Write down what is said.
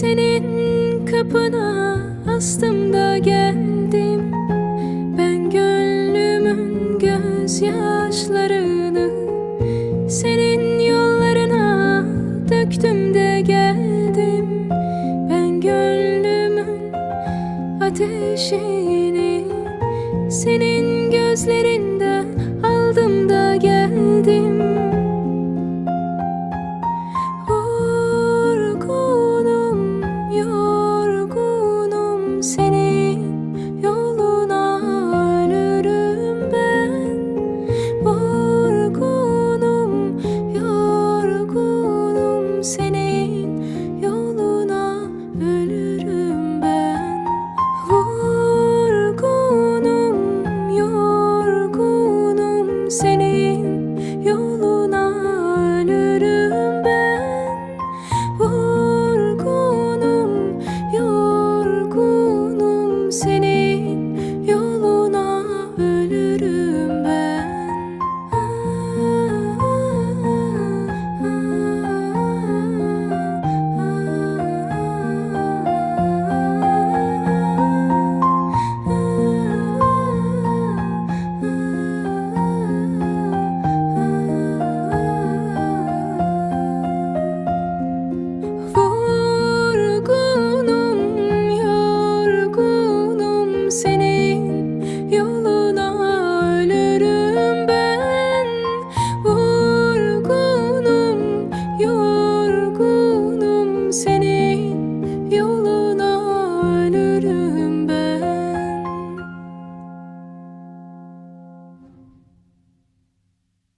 Senin kapına astım da geldim. Ben gönlümün gözyaşlarını Senin yollarına döktüm de geldim. Ben gönlümün ateşini Senin gözlerinden